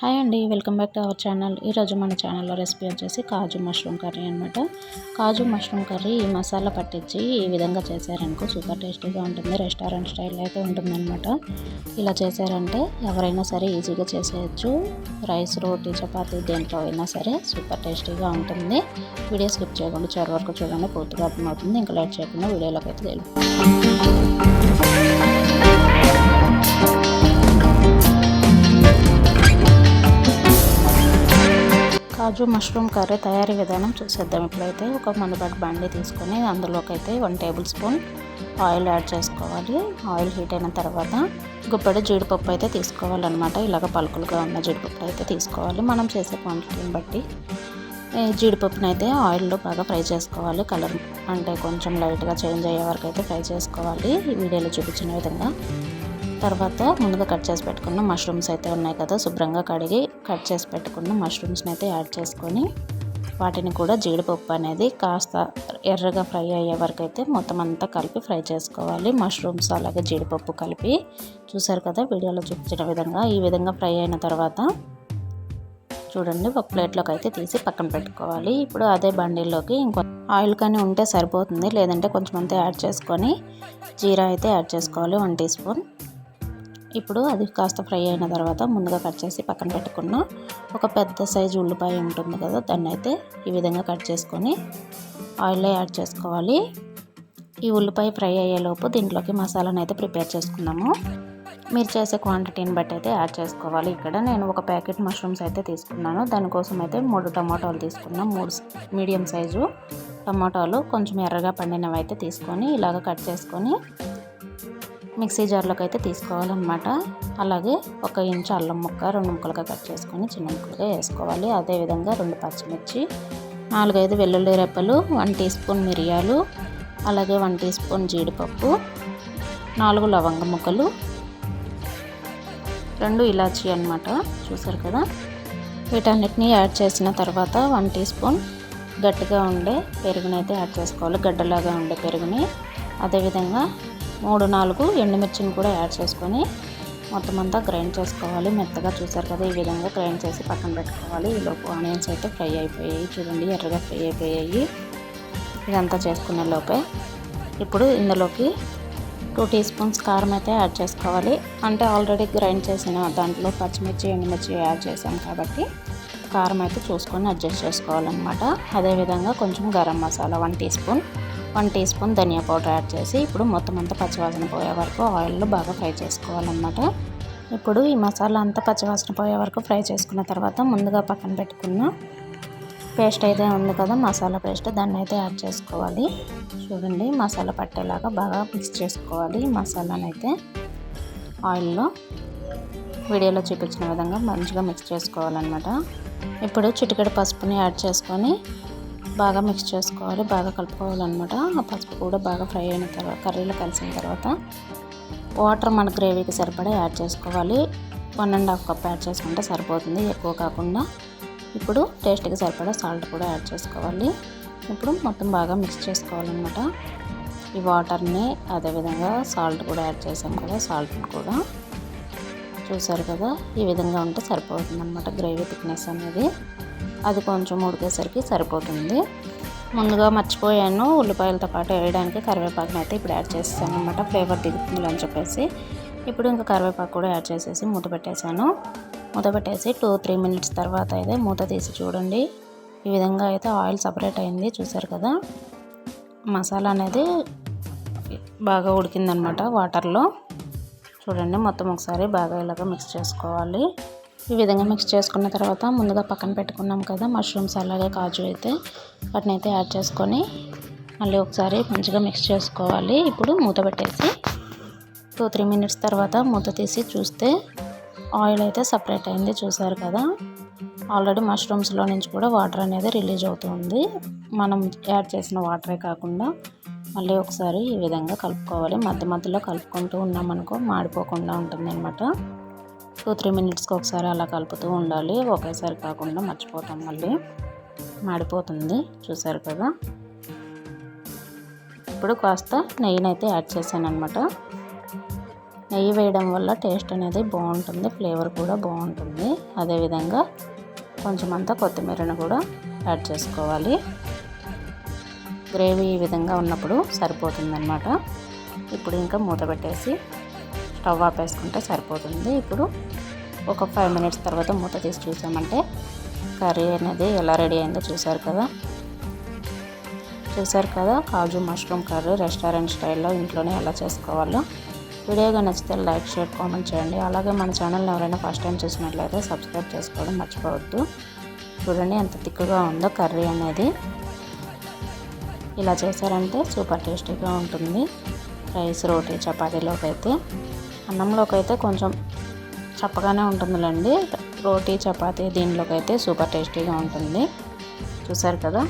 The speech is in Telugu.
హాయ్ అండి welcome back to our channel. ఈరోజు మన ఛానల్లో రెసిపీ వచ్చేసి కాజు మష్రూమ్ కర్రీ అనమాట కాజు మష్రూమ్ కర్రీ ఈ మసాలా పట్టించి ఈ విధంగా చేశారనుకో సూపర్ టేస్టీగా ఉంటుంది రెస్టారెంట్ స్టైల్ అయితే ఉంటుందన్నమాట. ఇలా చేశారంటే ఎవరైనా సరే ఈజీగా చేసేయచ్చు. రైస్ రోటీ చపాతీ దేంట్లో అయినా సరే సూపర్ టేస్టీగా ఉంటుంది. వీడియో స్కిప్ చేయకుండా చివరి వరకు చూడండి పూర్తిగా అర్థమవుతుంది. ఇంకా లేట్ చేయకుండా వీడియోలోకి అయితే తెలుపు కాజు మష్రూమ్ కర్రీ తయారీ విధానం చూసేద్దాం. ఇప్పుడైతే ఒక మందుబాటు బండి తీసుకొని అందులోకి అయితే one tablespoon oil add చేసుకోవాలి. ఆయిల్ హీట్ అయిన తర్వాత గుప్పడి జీడిపప్పు అయితే తీసుకోవాలన్నమాట. ఇలాగ పలుకులుగా ఉన్న జీడిపప్పు అయితే తీసుకోవాలి. మనం చేసే క్వాంటిటీని బట్టి జీడిపప్పుని అయితే ఆయిల్లో బాగా ఫ్రై చేసుకోవాలి. కలర్ అంటే కొంచెం లైట్గా చేంజ్ అయ్యే వరకు అయితే ఫ్రై చేసుకోవాలి. ఈ వీడియోలో చూపించిన విధంగా తర్వాత ముందుగా కట్ చేసి పెట్టుకున్న మష్రూమ్స్ అయితే ఉన్నాయి కదా శుభ్రంగా కడిగి కట్ చేసి పెట్టుకున్న మష్రూమ్స్ని అయితే యాడ్ చేసుకొని వాటిని కూడా జీడిపప్పు అనేది కాస్త ఎర్రగా ఫ్రై అయ్యే వరకు అయితే మొత్తం అంతా కలిపి ఫ్రై చేసుకోవాలి. మష్రూమ్స్ అలాగే జీడిపప్పు కలిపి చూసారు కదా వీడియోలో చూపించిన విధంగా. ఈ విధంగా ఫ్రై అయిన తర్వాత చూడండి ఒక ప్లేట్లోకి అయితే తీసి పక్కన పెట్టుకోవాలి. ఇప్పుడు అదే బండిల్లోకి ఇంకో ఆయిల్ కానీ ఉంటే సరిపోతుంది లేదంటే కొంచెం అంతా యాడ్ చేసుకొని జీరా అయితే యాడ్ చేసుకోవాలి వన్ టీ స్పూన్. ఇప్పుడు అది కాస్త ఫ్రై అయిన తర్వాత ముందుగా కట్ చేసి పక్కన పెట్టుకున్న ఒక పెద్ద సైజు ఉల్లిపాయ ఉంటుంది కదా దాన్ని అయితే ఈ విధంగా కట్ చేసుకొని ఆయిల్లో యాడ్ చేసుకోవాలి. ఈ ఉల్లిపాయ ఫ్రై అయ్యేలోపు దీంట్లోకి మసాలాను అయితే ప్రిపేర్ చేసుకున్నాము. మీరు చేసే క్వాంటిటీని బట్టి అయితే యాడ్ చేసుకోవాలి. ఇక్కడ నేను ఒక ప్యాకెట్ మష్రూమ్స్ అయితే తీసుకున్నాను. దానికోసం అయితే మూడు టమాటాలు తీసుకున్నాను మూడు మీడియం సైజు టమాటాలు కొంచెం ఎర్రగా పండినవి అయితే తీసుకొని ఇలాగ కట్ చేసుకొని మిక్సీ జార్లోకి అయితే తీసుకోవాలన్నమాట. అలాగే ఒక ఇంచు అల్లం ముక్క రెండు ముక్కలుగా కట్ చేసుకొని చిన్న ముక్కలుగా వేసుకోవాలి. అదేవిధంగా రెండు పచ్చిమిర్చి నాలుగైదు వెల్లుల్లి రెప్పలు వన్ టీ స్పూన్ మిరియాలు అలాగే వన్ టీ స్పూన్ జీడిపప్పు నాలుగు లవంగ ముక్కలు రెండు ఇలాచీ అనమాట చూసారు కదా? వీటన్నిటిని యాడ్ చేసిన తర్వాత వన్ టీ స్పూన్ గట్టిగా ఉండే పెరుగునైతే యాడ్ చేసుకోవాలి. గడ్డలాగా ఉండే పెరుగుని. అదేవిధంగా మూడు నాలుగు ఎండుమిర్చిని కూడా యాడ్ చేసుకొని మొత్తం అంతా గ్రైండ్ చేసుకోవాలి. మెత్తగా చూసారు కదా ఈ విధంగా గ్రైండ్ చేసి పక్కన పెట్టుకోవాలి. ఈలోపు ఆనియన్స్ అయితే ఫ్రై అయిపోయాయి. చూడండి ఎర్రగా ఫ్రై అయిపోయాయి. ఇదంతా చేసుకునే లోపే ఇప్పుడు ఇందులోకి టూ టీ స్పూన్స్ కారం అయితే యాడ్ చేసుకోవాలి. అంటే ఆల్రెడీ గ్రైండ్ చేసిన దాంట్లో పచ్చిమిర్చి ఎండుమిర్చి యాడ్ చేసాం కాబట్టి కారం అయితే చూసుకొని అడ్జస్ట్ చేసుకోవాలన్నమాట. అదేవిధంగా కొంచెం garam masala one teaspoon. One teaspoon ధనియా పౌడర్ యాడ్ చేసి ఇప్పుడు మొత్తం అంతా పచ్చివాసన పోయే వరకు ఆయిల్లో బాగా ఫ్రై చేసుకోవాలన్నమాట. ఇప్పుడు ఈ మసాలా అంతా పచ్చివాసన పోయే వరకు ఫ్రై చేసుకున్న తర్వాత ముందుగా పక్కన పెట్టుకున్న పేస్ట్ అయితే ఉంది కదా మసాలా పేస్ట్ దాన్ని అయితే యాడ్ చేసుకోవాలి. చూడండి మసాలా పట్టేలాగా బాగా మిక్స్ చేసుకోవాలి. మసాలానైతే అయితే ఆయిల్లో వీడియోలో చూపించిన విధంగా మంచిగా మిక్స్ చేసుకోవాలన్నమాట. ఇప్పుడు చిటికెడు పసుపుని యాడ్ చేసుకొని బాగా మిక్స్ చేసుకోవాలి బాగా కలుపుకోవాలన్నమాట. ఆ పసుపు కూడా బాగా ఫ్రై అయిన తర్వాత కర్రీలో కలిసిన తర్వాత వాటర్ మన గ్రేవీకి సరిపడా యాడ్ చేసుకోవాలి. One and half cup add చేసుకుంటే సరిపోతుంది. ఎక్కువ కాకుండా ఇప్పుడు టేస్ట్కి సరిపడా సాల్ట్ కూడా యాడ్ చేసుకోవాలి. ఇప్పుడు మొత్తం బాగా మిక్స్ చేసుకోవాలన్నమాట. ఈ వాటర్ని అదేవిధంగా సాల్ట్ కూడా యాడ్ చేసాం కదా సాల్ట్ కూడా. చూసారు కదా ఈ విధంగా ఉంటే సరిపోతుంది అనమాట గ్రేవీ థిక్నెస్ అనేది. అది కొంచెం ఉడికేసరికి సరిపోతుంది. ముందుగా మర్చిపోయాను ఉల్లిపాయలతో పాటు వేయడానికి కరివేపాకుని అయితే ఇప్పుడు యాడ్ చేస్తాను అనమాట ఫ్లేవర్ దిగుతుంది అని చెప్పేసి. ఇప్పుడు ఇంకా కరివేపాకు కూడా యాడ్ చేసేసి మూత పెట్టేశాను. మూత పెట్టేసి టూ త్రీ మినిట్స్ తర్వాత అయితే మూత తీసి చూడండి. ఈ విధంగా అయితే ఆయిల్ సపరేట్ అయింది చూసారు కదా? మసాలా అనేది బాగా ఉడికిందనమాట వాటర్లో. చూడండి మొత్తం ఒకసారి బాగా ఇలాగ మిక్స్ చేసుకోవాలి. ఈ విధంగా మిక్స్ చేసుకున్న తర్వాత ముందుగా పక్కన పెట్టుకున్నాం కదా మష్రూమ్స్ అలాగే కాజు అయితే వాటిని అయితే యాడ్ చేసుకొని మళ్ళీ ఒకసారి మంచిగా మిక్స్ చేసుకోవాలి. ఇప్పుడు మూత పెట్టేసి టూ త్రీ మినిట్స్ తర్వాత మూత తీసి చూస్తే ఆయిల్ అయితే సపరేట్ అయింది చూసారు కదా. ఆల్రెడీ మష్రూమ్స్లో నుంచి కూడా వాటర్ అనేది రిలీజ్ అవుతుంది. మనం యాడ్ చేసిన వాటరే కాకుండా మళ్ళీ ఒకసారి ఈ విధంగా కలుపుకోవాలి. మధ్య మధ్యలో కలుపుకుంటూ ఉన్నామనుకో మాడిపోకుండా ఉంటుంది అనమాట టూ త్రీ మినిట్స్కి ఒకసారి అలా కలుపుతూ ఉండాలి. ఒకేసారి కాకుండా మర్చిపోతాం మళ్ళీ. మాడిపోతుంది. చూసారు కదా? ఇప్పుడు కాస్త నెయ్యినైతే యాడ్ చేశాను అనమాట నెయ్యి వేయడం వల్ల టేస్ట్ అనేది బాగుంటుంది. ఫ్లేవర్ కూడా బాగుంటుంది. అదేవిధంగా కొంచెం అంతా కొత్తిమీరను కూడా యాడ్ చేసుకోవాలి. గ్రేవీ ఈ విధంగా ఉన్నప్పుడు సరిపోతుందన్నమాట. ఇప్పుడు ఇంకా మూత పెట్టేసి స్టవ్ ఆపేసుకుంటే సరిపోతుంది. ఇప్పుడు ఒక ఫైవ్ మినిట్స్ తర్వాత మూత తీసి చూసామంటే కర్రీ అనేది ఎలా రెడీ అయిందో చూసారు కదా? చూసారు కదా? కాజు మష్రూమ్ కర్రీ రెస్టారెంట్ స్టైల్లో ఇంట్లోనే ఎలా చేసుకోవాలో. వీడియోగా నచ్చితే లైక్ షేర్ కామెంట్ చేయండి. అలాగే మన ఛానల్ని ఎవరైనా ఫస్ట్ టైం చూసినట్లయితే సబ్స్క్రైబ్ చేసుకోవడం మర్చిపోవద్దు. చూడండి ఎంత తిక్కుగా ఉందో కర్రీ అనేది. ఇలా చేశారంటే సూపర్ టేస్టీగా ఉంటుంది. రైస్ రోటీ చపాతీలోకి అయితే అన్నంలోకి అయితే కొంచెం చప్పగానే ఉంటుందిలేండి. రోటీ చపాతీ దీనిలోకి అయితే సూపర్ టేస్టీగా ఉంటుంది. చూసారు కదా?